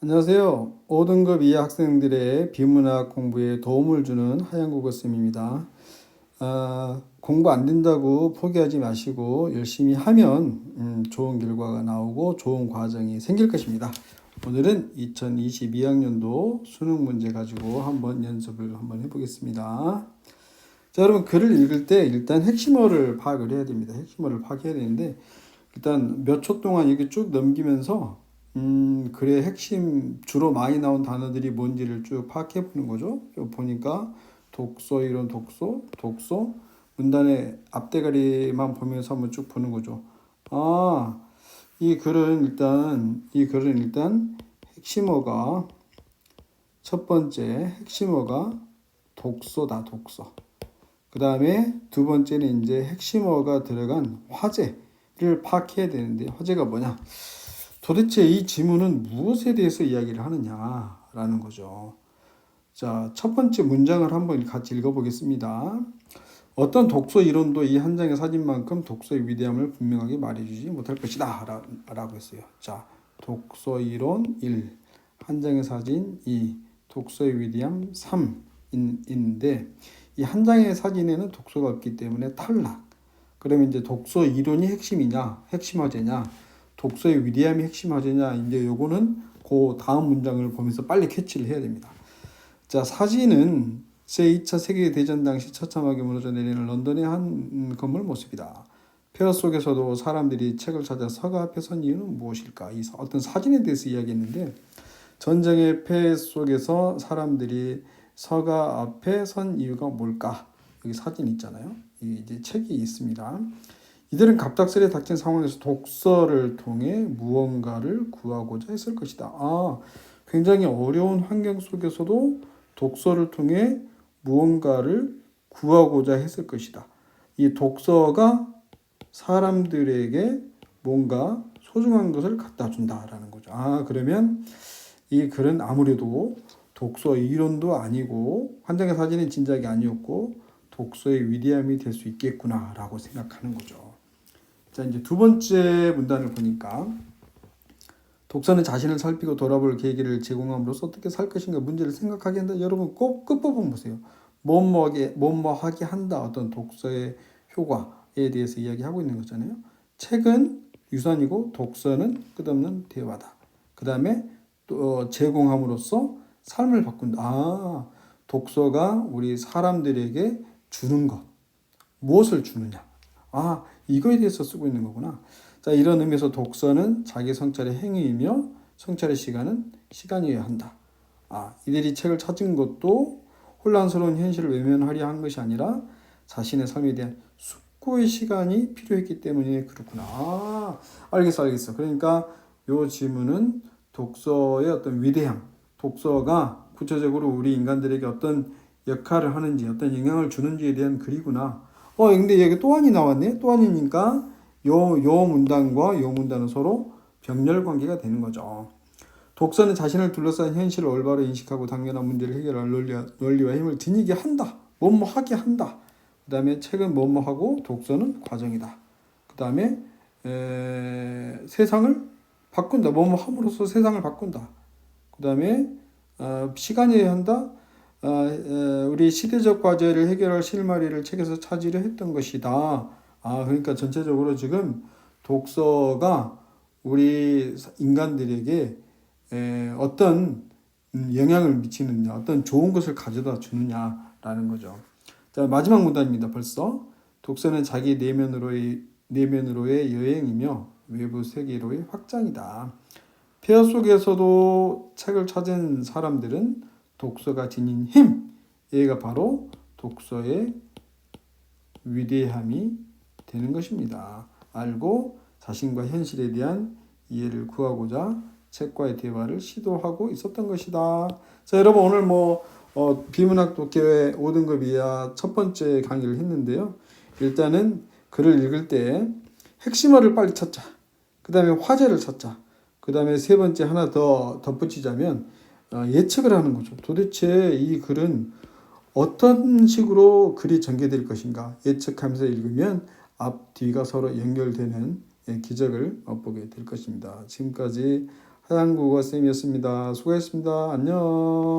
안녕하세요. 5등급 이하 학생들의 비문학 공부에 도움을 주는 하양국어 쌤입니다. 아, 공부 안 된다고 포기하지 마시고 열심히 하면 음, 좋은 결과가 나오고 좋은 과정이 생길 것입니다. 오늘은 2022학년도 수능 문제 가지고 한번 연습을 한번 해보겠습니다. 자, 여러분 글을 읽을 때 일단 핵심어를 파악을 해야 됩니다. 핵심어를 파악해야 되는데 일단 몇 초 동안 이렇게 쭉 넘기면서 음, 글의 핵심 주로 많이 나온 단어들이 뭔지를 쭉 파악해 보는 거죠. 요 보니까 독소 이론 독소 독소 문단의 앞대가리만 보면서 한번 쭉 보는 거죠. 아, 이 글은 일단 이 글은 일단 핵심어가 첫 번째 핵심어가 독소다 독소. 그 다음에 두 번째는 이제 핵심어가 들어간 화제를 파악해야 되는데 화제가 뭐냐? 도대체 이 지문은 무엇에 대해서 이야기를 하느냐라는 거죠. 자, 첫 번째 문장을 한번 같이 읽어보겠습니다. 어떤 독서 이론도 이 한 장의 사진만큼 독서의 위대함을 분명하게 말해주지 못할 것이다. 라, 라고 했어요. 자, 독서 이론 1, 한 장의 사진 2, 독서의 위대함 3 인데 이 한 장의 사진에는 독서가 없기 때문에 탈락. 그러면 이제 독서 이론이 핵심이냐, 핵심 화제냐, 독서의 위대함이 핵심 화제냐, 이제 요거는 그 다음 문장을 보면서 빨리 캐치를 해야 됩니다. 자, 사진은 제2차 세계대전 당시 처참하게 무너져 내리는 런던의 한 건물 모습이다. 폐허 속에서도 사람들이 책을 찾아 서가 앞에 선 이유는 무엇일까? 이 어떤 사진에 대해서 이야기했는데 전쟁의 폐해 속에서 사람들이 서가 앞에 선 이유가 뭘까? 여기 사진 있잖아요. 이제 책이 있습니다. 이들은 갑작스레 닥친 상황에서 독서를 통해 무언가를 구하고자 했을 것이다. 아, 굉장히 어려운 환경 속에서도 독서를 통해 무언가를 구하고자 했을 것이다. 이 독서가 사람들에게 뭔가 소중한 것을 갖다 준다라는 거죠. 아, 그러면 이 글은 아무래도 독서 이론도 아니고 환장의 사진은 진작이 아니었고 독서의 위대함이 될 수 있겠구나라고 생각하는 거죠. 자, 이제 두 번째 문단을 보니까 독서는 자신을 살피고 돌아볼 계기를 제공함으로써 어떻게 살 것인가 문제를 생각하게 한다. 여러분 꼭 끝부분 보세요. 뭐뭐하게 뭐뭐하게 한다. 어떤 독서의 효과에 대해서 이야기하고 있는 거잖아요. 책은 유산이고 독서는 끝없는 대화다. 그 다음에 또 어, 제공함으로써 삶을 바꾼다. 아, 독서가 우리 사람들에게 주는 것. 무엇을 주느냐. 아, 이거에 대해서 쓰고 있는 거구나. 자, 이런 의미에서 독서는 자기 성찰의 행위이며 성찰의 시간은 시간이어야 한다. 아, 이들이 책을 찾은 것도 혼란스러운 현실을 외면하려 한 것이 아니라 자신의 삶에 대한 숙고의 시간이 필요했기 때문에 그렇구나. 아, 알겠어, 알겠어. 그러니까 요 지문은 독서의 어떤 위대함, 독서가 구체적으로 우리 인간들에게 어떤 역할을 하는지, 어떤 영향을 주는지에 대한 글이구나. 어, 근데 여기 또 한이 나왔네. 또 한이니까 요, 요 문단과 요 문단은 서로 병렬 관계가 되는 거죠. 독서는 자신을 둘러싼 현실을 올바로 인식하고 당연한 문제를 해결할 논리와, 논리와 힘을 지니게 한다. 뭐뭐 하게 한다. 그 다음에 책은 뭐뭐 하고 독서는 과정이다. 그 다음에 세상을 바꾼다. 뭐뭐 함으로써 세상을 바꾼다. 그 다음에 어, 시간이어야 한다. 어, 어, 우리 시대적 과제를 해결할 실마리를 책에서 찾으려 했던 것이다. 아, 그러니까 전체적으로 지금 독서가 우리 인간들에게 에, 어떤 영향을 미치느냐, 어떤 좋은 것을 가져다 주느냐라는 거죠. 자, 마지막 문단입니다. 벌써 독서는 자기 내면으로의 내면으로의 여행이며 외부 세계로의 확장이다. 폐허 속에서도 책을 찾은 사람들은 독서가 지닌 힘, 얘가 바로 독서의 위대함이 되는 것입니다. 알고 자신과 현실에 대한 이해를 구하고자 책과의 대화를 시도하고 있었던 것이다. 자, 여러분 오늘 뭐 어, 비문학 독해의 5등급 이하 첫 번째 강의를 했는데요. 일단은 글을 읽을 때 핵심어를 빨리 찾자. 그 다음에 화제를 찾자. 그 다음에 세 번째 하나 더 덧붙이자면 어, 예측을 하는 거죠. 도대체 이 글은 어떤 식으로 글이 전개될 것인가 예측하면서 읽으면 앞 뒤가 서로 연결되는 예, 기적을 맛보게 될 것입니다. 지금까지 하얀국어 쌤이었습니다. 수고했습니다. 안녕.